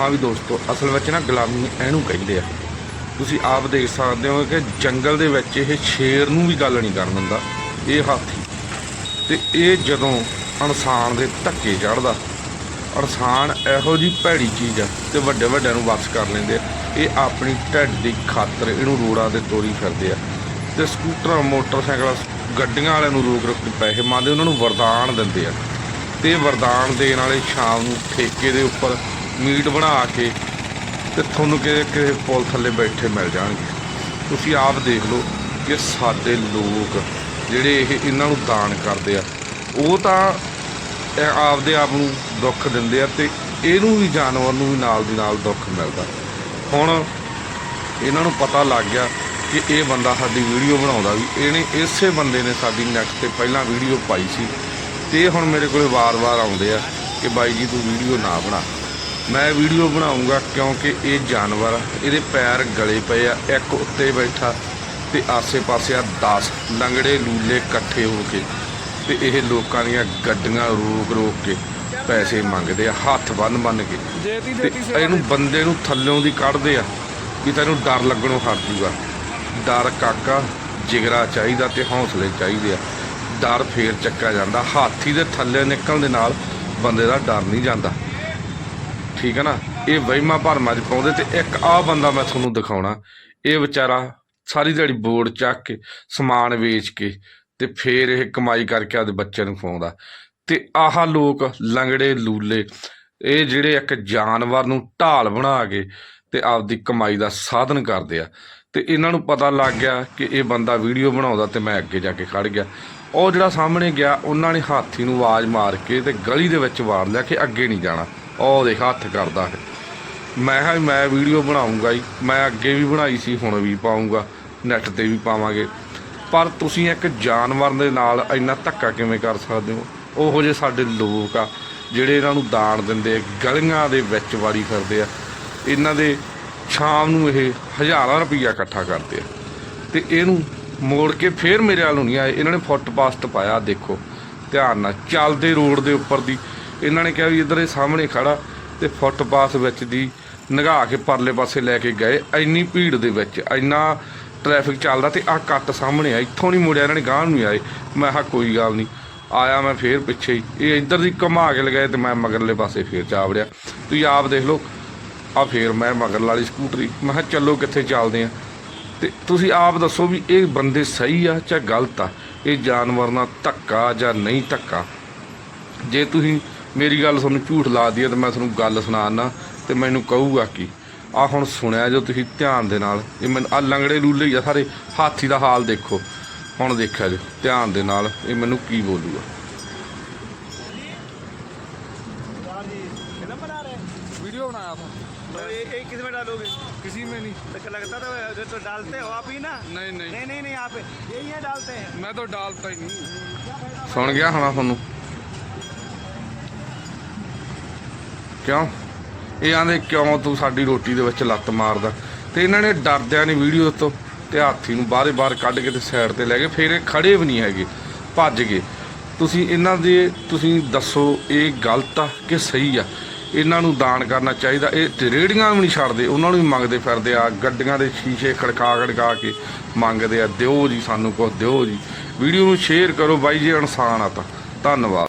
ਹਾਂ ਵੀ ਦੋਸਤੋ, ਅਸਲ ਵਿੱਚ ਨਾ ਗੁਲਾਮੀ ਇਹਨੂੰ ਕਹਿੰਦੇ ਆ। ਤੁਸੀਂ ਆਪ ਦੇਖ ਸਕਦੇ ਹੋ ਕਿ ਜੰਗਲ ਦੇ ਵਿੱਚ ਇਹ ਸ਼ੇਰ ਨੂੰ ਵੀ ਗੱਲ ਨਹੀਂ ਕਰਨ ਦਿੰਦਾ, ਇਹ ਹਾਥੀ। ਤੇ ਇਹ ਜਦੋਂ ਇਨਸਾਨ ਦੇ ਧੱਕੇ ਚੜਦਾ ਇਨਸਾਨ ਇਹੋ ਜੀ ਭੈੜੀ ਚੀਜ਼ ਆ ਤੇ ਵੱਡੇ ਵੱਡਿਆਂ ਨੂੰ ਵਾਪਸ ਕਰ ਲੈਂਦੇ ਆ। ਇਹ ਆਪਣੀ ਢਿੱਡ ਦੀ ਖਾਤਰ ਇਹਨੂੰ ਰੋੜਾਂ ਤੇ ਤੋਰੀ ਫਿਰਦੇ ਆ। ਤੇ ਸਕੂਟਰਾਂ, ਮੋਟਰਸਾਈਕਲਾਂ, ਗੱਡੀਆਂ ਵਾਲਿਆਂ ਨੂੰ ਰੋਕ ਰੋਕ ਕੇ ਪੈਸੇ ਮੰਗਦੇ, ਉਹਨਾਂ ਨੂੰ ਵਰਦਾਨ ਦਿੰਦੇ ਆ। ਤੇ ਵਰਦਾਨ ਦੇਣ ਵਾਲੇ ਸ਼ਾਮ ਨੂੰ ਠੇਕੇ ਦੇ ਉੱਪਰ ਮੀਟ ਬਣਾ ਕੇ ਤੇ ਤੁਹਾਨੂੰ ਕਿਸੇ ਕਿਸੇ ਪੁਲ ਥੱਲੇ ਬੈਠੇ ਮਿਲ ਜਾਣਗੇ। ਤੁਸੀਂ ਆਪ ਦੇਖ ਲਓ ਕਿ ਸਾਡੇ ਲੋਕ ਜਿਹੜੇ ਇਹ ਇਹਨਾਂ ਨੂੰ ਦਾਨ ਕਰਦੇ ਆ, ਉਹ ਤਾਂ ਆਪਦੇ ਆਪ ਨੂੰ ਦੁੱਖ ਦਿੰਦੇ ਆ ਤੇ ਇਹਨੂੰ ਵੀ ਜਾਨਵਰ ਨੂੰ ਵੀ ਨਾਲ ਦੀ ਨਾਲ ਦੁੱਖ ਮਿਲਦਾ। ਹੁਣ ਇਹਨਾਂ ਨੂੰ ਪਤਾ ਲੱਗ ਗਿਆ ਕਿ ਇਹ ਬੰਦਾ ਸਾਡੀ ਵੀਡੀਓ ਬਣਾਉਂਦਾ ਵੀ ਇਹਨੇ ਇਸੇ ਬੰਦੇ ਨੇ ਸਾਡੀ ਨੈਟ ਤੇ ਪਹਿਲਾਂ ਵੀਡੀਓ ਪਾਈ ਸੀ ਤੇ ਹੁਣ ਮੇਰੇ ਕੋਲੇ ਵਾਰ-ਵਾਰ ਆਉਂਦੇ ਆ ਕਿ ਬਾਈ ਜੀ ਤੂੰ ਵੀਡੀਓ ਨਾ ਬਣਾ। ਮੈਂ ਵੀਡੀਓ ਬਣਾਉਂਗਾ ਕਿਉਂਕਿ ਇਹ ਜਾਨਵਰ ਇਹਦੇ ਪੈਰ ਗਲੇ ਪਏ ਆ ਇੱਕ ਉੱਤੇ ਬੈਠਾ ਤੇ ਆਸੇ-ਪਾਸੇ ਆ 10 ਲੰਗੜੇ ਲੂਲੇ ਇਕੱਠੇ ਹੋ ਕੇ ਤੇ ਇਹ ਲੋਕਾਂ ਦੀਆਂ ਗੱਡੀਆਂ ਰੋਕ-ਰੋਕ ਕੇ ਪੈਸੇ ਮੰਗਦੇ ਆ ਹੱਥ ਬੰਨ-ਬੰਨ ਕੇ। ਤੇ ਇਹਨੂੰ ਬੰਦੇ ਨੂੰ ਥੱਲਿਓਂ ਦੀ ਕੱਢਦੇ ਆ ਵੀ ਤੈਨੂੰ ਡਰ ਲੱਗਣੋਂ ਹਟ ਜੂਗਾ। ਡਰ ਕਾਕਾ ਜਿਗਰਾ ਚਾਹੀਦਾ ਤੇ ਹੌਸਲੇ ਚਾਹੀਦੇ ਆ। ਡਰ ਫੇਰ ਚੱਕਾ ਜਾਂਦਾ ਹਾਥੀ ਦੇ ਥੱਲੇ ਨਿਕਲਣ ਦੇ ਨਾਲ ਬੰਦੇ ਦਾ ਡਰ ਨਹੀਂ ਜਾਂਦਾ। ਠੀਕ ਹੈ ਨਾ? ਇਹ ਵਹਿਮਾਂ ਭਰਮਾਂ 'ਚ ਪਾਉਂਦੇ ਤੇ ਇੱਕ ਆਹ ਬੰਦਾ ਮੈਂ ਤੁਹਾਨੂੰ ਦਿਖਾਉਣਾ। ਇਹ ਵਿਚਾਰਾ ਸਾਰੀ ਦਿਹਾੜੀ ਬੋਰਡ ਚੱਕ ਕੇ, ਸਮਾਨ ਵੇਚ ਕੇ ਤੇ ਫੇਰ ਇਹ ਕਮਾਈ ਕਰਕੇ ਆਪਦੇ ਬੱਚਿਆਂ ਨੂੰ ਖਵਾਉਂਦਾ। ਤੇ ਆਹ ਲੋਕ ਲੰਗੜੇ, ਲੂਲੇ, ਇਹ ਜਿਹੜੇ ਇੱਕ ਜਾਨਵਰ ਨੂੰ ਢਾਲ ਬਣਾ ਕੇ ਤੇ ਆਪਦੀ ਕਮਾਈ ਦਾ ਸਾਧਨ ਕਰਦੇ ਆ। ਤੇ ਇਹਨਾਂ ਨੂੰ ਪਤਾ ਲੱਗ ਗਿਆ ਕਿ ਇਹ ਬੰਦਾ ਵੀਡੀਓ ਬਣਾਉਂਦਾ ਤੇ ਮੈਂ ਅੱਗੇ ਜਾ ਕੇ ਖੜ ਗਿਆ। ਉਹ ਜਿਹੜਾ ਸਾਹਮਣੇ ਗਿਆ ਉਹਨਾਂ ਨੇ ਹਾਥੀ ਨੂੰ ਆਵਾਜ਼ ਮਾਰ ਕੇ ਤੇ ਗਲੀ ਦੇ ਵਿੱਚ ਵਾੜ ਲਿਆ ਕਿ ਅੱਗੇ ਨਹੀਂ ਜਾਣਾ। ਉਹ ਦੇਖ ਹੱਥ ਕਰਦਾ ਹੈ। ਮੈਂ ਕਿਹਾ ਮੈਂ ਵੀਡੀਓ ਬਣਾਉਂਗਾ ਹੀ। ਮੈਂ ਅੱਗੇ ਵੀ ਬਣਾਈ ਸੀ ਹੁਣ ਵੀ ਪਾਉਂਗਾ। ਨੈਟ ਤੇ ਵੀ ਪਾਵਾਂਗੇ। ਪਰ ਤੁਸੀਂ ਇੱਕ ਜਾਨਵਰ ਦੇ ਨਾਲ ਇੰਨਾ ਧੱਕਾ ਕਿਵੇਂ ਕਰ ਸਕਦੇ ਹੋ? ਉਹੋ ਜਿਹੇ ਸਾਡੇ ਲੋਕ ਆ ਜਿਹੜੇ ਇਹਨਾਂ ਨੂੰ ਦਾਨ ਦਿੰਦੇ ਆ, ਗਲੀਆਂ ਦੇ ਵਿੱਚ ਵਾਰੀ ਕਰਦੇ ਆ। ਇਹਨਾਂ ਦੇ ਸ਼ਾਮ ਨੂੰ ਇਹ ਹਜ਼ਾਰਾਂ ਰੁਪਈਆ ਇਕੱਠਾ ਕਰਦੇ ਆ। ਤੇ ਇਹਨੂੰ ਮੋੜ ਕੇ ਫੇਰ ਮੇਰੇ ਵੱਲ ਨਹੀਂ ਆਏ ਇਹਨਾਂ ਨੇ ਫੁੱਟਪਾਸਟ ਪਾਇਆ, ਦੇਖੋ। ਧਿਆਨ ਨਾਲ। ਚੱਲਦੇ ਰੋਡ ਦੇ ਉੱਪਰ ਦੀ। ਇਹਨਾਂ ਨੇ ਕਿਹਾ ਵੀ ਇੱਧਰ ਇਹ ਸਾਹਮਣੇ ਖੜਾ ਤੇ ਫੁੱਟਪਾਥ ਵਿੱਚ ਦੀ ਨਗਾ ਕੇ ਪਰਲੇ ਪਾਸੇ ਲੈ ਕੇ ਗਏ। ਇੰਨੀ ਭੀੜ ਦੇ ਵਿੱਚ, ਇੰਨਾ ਟ੍ਰੈਫਿਕ ਚੱਲਦਾ ਤੇ ਆ ਕੱਟ ਸਾਹਮਣੇ ਆ ਇੱਥੋਂ ਨਹੀਂ ਮੁੜਿਆ, ਇਹਨਾਂ ਨੇ ਗਾਂਹ ਨੂੰ ਨਹੀਂ ਆਏ। ਮੈਂ ਕਿਹਾ, ਕੋਈ ਗੱਲ ਨਹੀਂ। ਆਇਆ ਮੈਂ ਫੇਰ ਪਿੱਛੇ ਹੀ। ਇਹ ਇੱਧਰ ਦੀ ਘੁਮਾ ਕੇ ਲਗਾਏ ਤੇ ਮੈਂ ਮਗਰਲੇ ਪਾਸੇ ਫੇਰ ਜਾ ਵੜਿਆ। ਤੁਸੀਂ ਆਪ ਦੇਖ ਲਓ। ਆ ਫੇਰ ਮੈਂ ਮਗਰ ਵਾਲੀ ਸਕੂਟਰੀ। ਮੈਂ ਕਿਹਾ, ਚੱਲੋ, ਕਿੱਥੇ ਚੱਲਦੇ ਆ? ਤੇ ਤੁਸੀਂ ਆਪ ਦੱਸੋ ਵੀ ਇਹ ਬੰਦੇ ਸਹੀ ਆ ਜਾਂ ਗਲਤ ਆ? ਇਹ ਜਾਨਵਰ ਨਾਲ ਧੱਕਾ ਜਾਂ ਨਹੀਂ ਧੱਕਾ? ਜੇ ਤੁਸੀਂ ਮੇਰੀ ਗੱਲ ਤੁਹਾਨੂੰ ਝੂਠ ਲਾ ਦਈਏ ਤਾਂ ਮੈਂ ਤੁਹਾਨੂੰ ਗੱਲ ਸੁਣਾਣਾ ਤੇ ਮੈਨੂੰ ਕਹੂਗਾ ਕੀ? ਆ ਹੁਣ ਸੁਣਿਆ ਜੋ ਤੁਸੀਂ ਧਿਆਨ ਦੇ ਨਾਲ। ਇਹ ਮੈਨੂੰ ਆ ਲੰਗੜੇ ਲੂਲੇ ਆ ਸਾਰੇ। ਹਾਥੀ ਦਾ ਹਾਲ ਦੇਖੋ। ਹੁਣ ਦੇਖਿਆ ਜੇ, ਧਿਆਨ ਦੇ ਨਾਲ ਇਹ ਮੈਨੂੰ ਕੀ ਬੋਲੂਗਾ? ਜੀ ਫਿਲਮ ਬਣਾ ਰਹੇ वीडियो बनाया था तो ये ये किस में डालोगे किसी में नहीं तो लगता था जो तो डालते हो आप ही ना नहीं नहीं नहीं नहीं नहीं आप यही है डालते हैं मैं तो डालता ही नहीं ਸੁਣ ਗਿਆ ਹੋਣਾ ਤੁਹਾਨੂੰ ਕਿਉਂ ਇਹ ਆਂਦੇ ਕਿਉਂ ਤੂੰ ਸਾਡੀ ਰੋਟੀ ਦੇ ਵਿੱਚ ਲੱਤ ਮਾਰਦਾ ਤੇ ਇਹਨਾਂ ਨੇ ਡਰਦਿਆਂ ਨੇ ਵੀਡੀਓ ਤੋਂ ਤੇ ਹਾਥੀ ਨੂੰ ਬਾਹਰੇ ਬਾਹਰ ਕੱਢ ਕੇ ਤੇ ਸਾਈਡ ਤੇ ਲੈ ਗਏ ਫਿਰ ਇਹ ਖੜੇ ਵੀ ਨਹੀਂ ਹੈਗੇ ਭੱਜ ਗਏ ਤੁਸੀਂ ਇਹਨਾਂ ਦੇ ਤੁਸੀਂ ਦੱਸੋ ਇਹ ਗਲਤ ਆ ਕਿ ਸਹੀ ਆ ਇਹਨਾਂ ਨੂੰ ਦਾਨ ਕਰਨਾ ਚਾਹੀਦਾ। ਇਹ ਤੇ ਰੇੜੀਆਂ ਵੀ ਨਹੀਂ ਛੱਡਦੇ, ਉਹਨਾਂ ਨੂੰ ਵੀ ਮੰਗਦੇ ਫਿਰਦੇ ਆ। ਗੱਡੀਆਂ ਦੇ ਸ਼ੀਸ਼ੇ ਖੜਕਾ ਖੜਕਾ ਕੇ ਮੰਗਦੇ ਆ। ਦਿਓ ਜੀ ਸਾਨੂੰ ਕੁਝ ਦਿਓ ਜੀ। ਵੀਡੀਓ ਨੂੰ ਸ਼ੇਅਰ ਕਰੋ ਬਾਈ ਜੀ, ਇਨਸਾਨ ਆ ਤਾਂ। ਧੰਨਵਾਦ।